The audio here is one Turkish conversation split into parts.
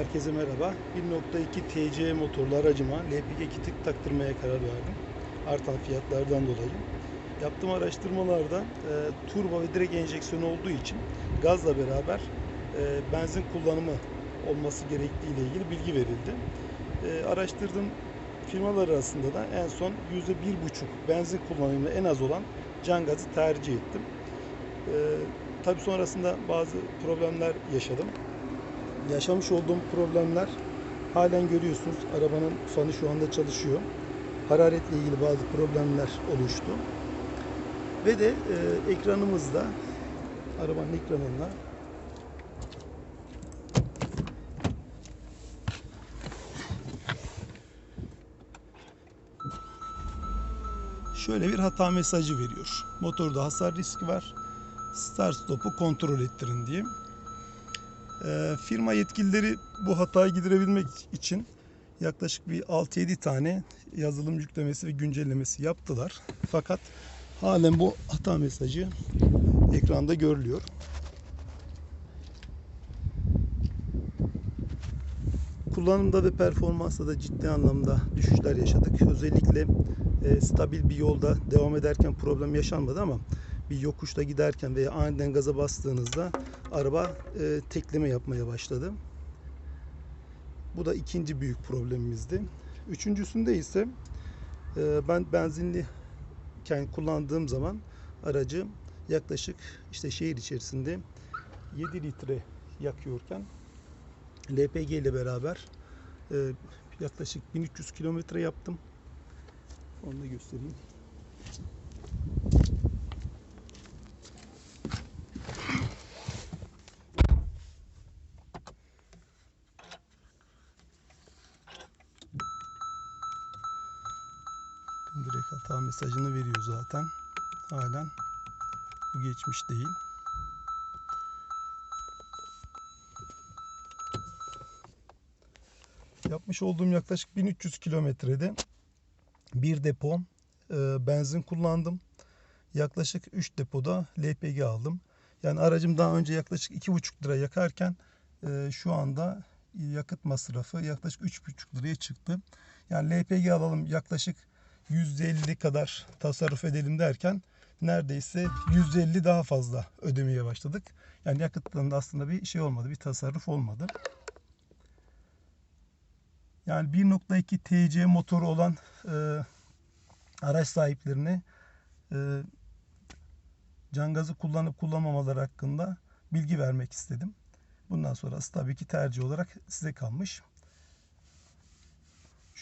Herkese merhaba. 1.2 TC motorlu aracıma LPG kiti taktırmaya karar verdim. Artan fiyatlardan dolayı. Yaptığım araştırmalarda e, turbo ve direkt enjeksiyon olduğu için gazla beraber e, benzin kullanımı olması gerektiği ile ilgili bilgi verildi. E, araştırdığım firmalar arasında da en son %1.5 benzin kullanımı en az olan can gazı tercih ettim. E, tabii sonrasında bazı problemler yaşadım yaşamış olduğum problemler halen görüyorsunuz. Arabanın fanı şu anda çalışıyor. Hararetle ilgili bazı problemler oluştu. Ve de e, ekranımızda arabanın ekranında şöyle bir hata mesajı veriyor. Motorda hasar riski var. Start stop'u kontrol ettirin diye. E, firma yetkilileri bu hatayı giderebilmek için yaklaşık bir 6-7 tane yazılım yüklemesi ve güncellemesi yaptılar. Fakat halen bu hata mesajı ekranda görülüyor. Kullanımda ve performansta da ciddi anlamda düşüşler yaşadık. Özellikle e, stabil bir yolda devam ederken problem yaşanmadı ama bir yokuşta giderken veya aniden gaza bastığınızda araba e, tekleme yapmaya başladı. Bu da ikinci büyük problemimizdi. Üçüncüsünde ise e, ben benzinli kullandığım zaman aracı yaklaşık işte şehir içerisinde 7 litre yakıyorken LPG ile beraber e, yaklaşık 1300 kilometre yaptım. Onu da göstereyim. Direkt hata mesajını veriyor zaten. Halen bu geçmiş değil. Yapmış olduğum yaklaşık 1300 kilometrede bir depo e, benzin kullandım. Yaklaşık 3 depoda LPG aldım. Yani aracım daha önce yaklaşık 2,5 lira yakarken e, şu anda yakıt masrafı yaklaşık 3,5 liraya çıktı. Yani LPG alalım yaklaşık 150 kadar tasarruf edelim derken neredeyse 150 daha fazla ödemeye başladık. Yani yakıtlarında aslında bir şey olmadı, bir tasarruf olmadı. Yani 1.2 TC motoru olan e, araç sahiplerine e, can gazı kullanıp kullanmamaları hakkında bilgi vermek istedim. Bundan sonrası tabii ki tercih olarak size kalmış.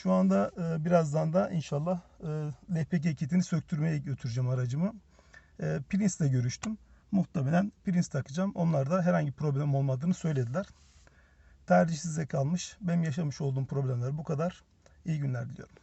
Şu anda e, birazdan da inşallah e, LPG kitini söktürmeye götüreceğim aracımı. E, Prince'le görüştüm. Muhtemelen Prince takacağım. Onlar da herhangi problem olmadığını söylediler. Tercih size kalmış. Benim yaşamış olduğum problemler bu kadar. İyi günler diliyorum.